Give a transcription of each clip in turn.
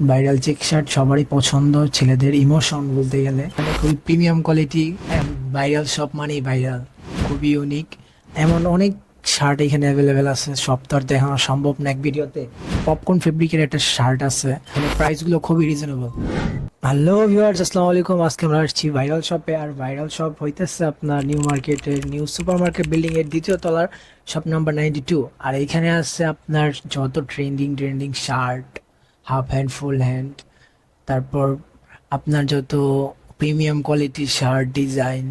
Viral check shirt সবারই পছন্দ, ছেলেদের ইমোশন বলতে গেলে। মানে খুবই প্রিমিয়াম কোয়ালিটি ভাইরাল সব মানেই ভাইরাল খুবই ইউনিক এমন অনেক শার্ট এখানে অ্যাভেলেবেল আছে, সব আর দেখানো সম্ভব না এক ভিডিওতে। পপকর্ন ফেব্রিকের একটা শার্ট আছে এখানে প্রাইসগুলো খুবই রিজনেবল হ্যালো ভিউয়ার্স আসসালামু আলাইকুম। আজকে আমরা আসছি ভাইরাল শপে আর ভাইরাল শপ হইতেছে আপনার নিউ মার্কেটের নিউ সুপার মার্কেট বিল্ডিং এর দ্বিতীয় তলার শপ নাম্বার নাইনটি টু আর এখানে আছে আপনার যত trending trending shirt half hand full hand তারপর আপনার যত প্রিমিয়াম কোয়ালিটির shirt design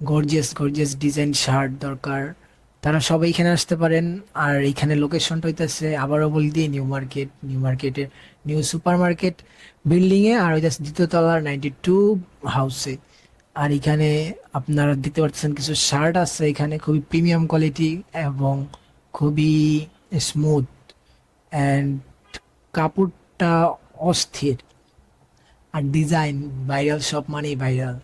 gorgeous gorgeous design shirt দরকার, তারা সবাই এখানে আসতে পারেন। আর এখানে লোকেশনটা হইতেছে, আবারও বলি দিয়ে নিউ মার্কেট নিউ মার্কেটের নিউ সুপার মার্কেট বিল্ডিংয়ে আর হইতেছে দ্বিতীয় তলার নাইনটি টু হাউসে আর এখানে আপনারা দেখতে পাচ্ছেন কিছু শার্ট আছে এখানে খুবই প্রিমিয়াম কোয়ালিটি এবং খুবই স্মুথ অ্যান্ড কাপড়টা অস্থির। আর ডিজাইন ভাইরাল সব মানেই ভাইরাল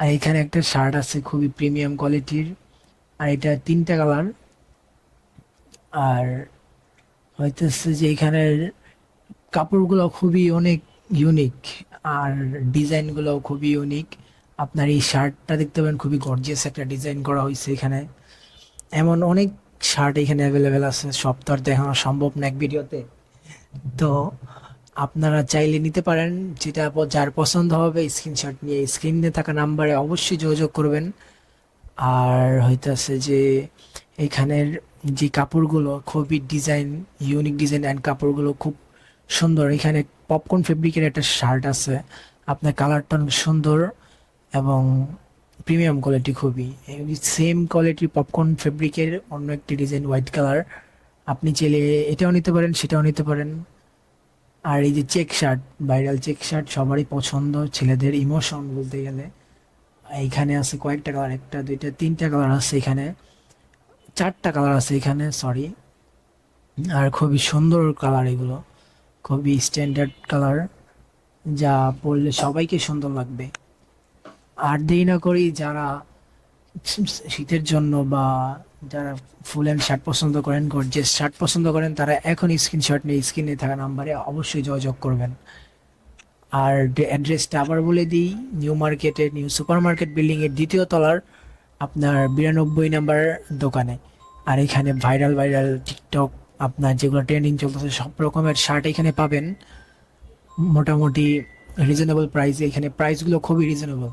আর এখানে একটা শার্ট আছে খুবই প্রিমিয়াম কোয়ালিটির আর এটা তিনটা কালার আর হইতেছে যে এখানের কাপড়গুলো খুবই অনেক ইউনিক আর ডিজাইনগুলো খুবই ইউনিক আপনার এই শার্টটা দেখতে পাবেন, খুবই গর্জিয়াস একটা ডিজাইন করা হয়েছে এখানে। এমন অনেক শার্ট এখানে অ্যাভেলেবেল আছে। সব তো আর দেখানো সম্ভব না এক ভিডিওতে তো আপনারা চাইলে নিতে পারেন যেটা যার পছন্দ হবে স্ক্রিনশট নিয়ে। স্ক্রিনে থাকা নাম্বারে অবশ্যই যোগাযোগ করবেন। আর হইতাছে যে এখানের যে কাপড়গুলো, খুবই ডিজাইন, ইউনিক ডিজাইন অ্যান্ড কাপড়গুলো খুব সুন্দর। এখানে পপকর্ন ফেব্রিকের একটা শার্ট আছে। আপনার কালারটা অনেক সুন্দর এবং প্রিমিয়াম কোয়ালিটি খুবই। সেম কোয়ালিটির পপকর্ন ফেব্রিকের অন্য একটি ডিজাইন হোয়াইট কালার। আপনি চাইলে এটাও নিতে পারেন, সেটাও নিতে পারেন। আর এই যে check shirt viral check shirt সবারই পছন্দ, ছেলেদের ইমোশন বলতে গেলে। এইখানে আছে কয়েকটা কালার একটা, দুইটা, তিনটা কালার আছে এখানে। চারটা কালার আছে এখানে সরি আর খুবই সুন্দর কালার এগুলো। খুবই স্ট্যান্ডার্ড কালার যা পরলে সবাইকে সুন্দর লাগবে। আর দেরি না করি যারা শীতের জন্য বা যারা ফুল অ্যান্ড শার্ট পছন্দ করেন গর্জেস শার্ট পছন্দ করেন, তারা এখন স্ক্রিনশট নিয়ে স্ক্রিনে থাকা নাম্বারে অবশ্যই যোগাযোগ করবেন। আর অ্যাড্রেসটা আবার বলে দিই নিউ মার্কেটের নিউ সুপার মার্কেট বিল্ডিংয়ের দ্বিতীয় তলার আপনার বিরানব্বই নাম্বার দোকানে। আর এখানে ভাইরাল ভাইরাল টিকটক আপনার যেগুলো ট্রেন্ডিং চলতেছে, সব রকমের শার্ট এখানে পাবেন। মোটামুটি রিজনেবল প্রাইসে এখানে প্রাইসগুলো খুবই রিজনেবল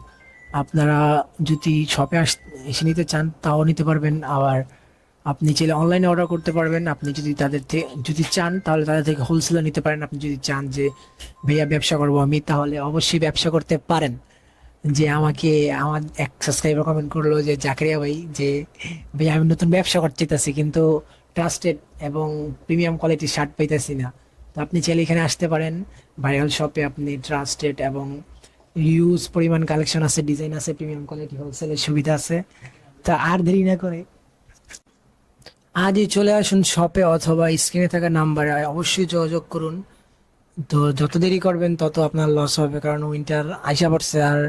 আপনারা যদি শপে আস, এসে নিতে চান, তাও নিতে পারবেন। আবার আপনি চাইলে অনলাইনে অর্ডার করতে পারবেন। আপনি যদি তাদের থেকে যদি চান, তাহলে তাদের থেকে হোলসেলে নিতে পারেন। আপনি যদি চান যে, ভাইয়া, ব্যবসা করব আমি, তাহলে অবশ্যই ব্যবসা করতে পারেন। যে আমাকে, আমার এক সাবস্ক্রাইবার কমেন্ট করল যে, জাকারিয়া ভাই, যে ভাই আমি নতুন ব্যবসা করতে চাইতেছি, কিন্তু ট্রাস্টেড এবং প্রিমিয়াম কোয়ালিটির শার্ট পাইতেছি না। তো আপনি চাইলে এখানে আসতে পারেন। ভাইরাল শপে আপনি ট্রাস্টেড এবং ইউজ পরিমাণ কালেকশন আছে ডিজাইন আছে প্রিমিয়াম কোয়ালিটি হোলসেলের সুবিধা আছে। তা আর দেরি না করে আজই চলে আসুন শপে অথবা স্ক্রিনে থাকা নাম্বারে অবশ্যই যোগাযোগ করুন। তো যত দেরি করবেন, তত আপনার লস হবে, কারণ উইন্টার আইসা পড়ছে, আর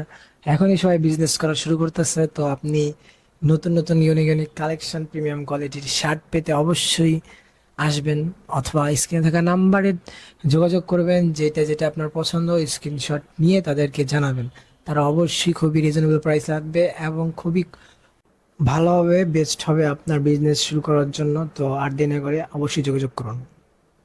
এখনই সবাই বিজনেস করা শুরু করতেছে। তো আপনি নতুন নতুন ইউনিক ইউনিক কালেকশন প্রিমিয়াম কোয়ালিটির শার্ট পেতে অবশ্যই আসবেন অথবা স্ক্রিনে থাকা নাম্বারে যোগাযোগ করবেন, যেটা যেটা আপনার পছন্দ স্ক্রিনশট নিয়ে তাদেরকে জানাবেন। তারা অবশ্যই খুবই রিজনেবল প্রাইস লাগবে এবং খুবই ভালোভাবে বেস্ট হবে আপনার বিজনেস শুরু করার জন্য। তো আট দিনে করে অবশ্যই যোগাযোগ করুন।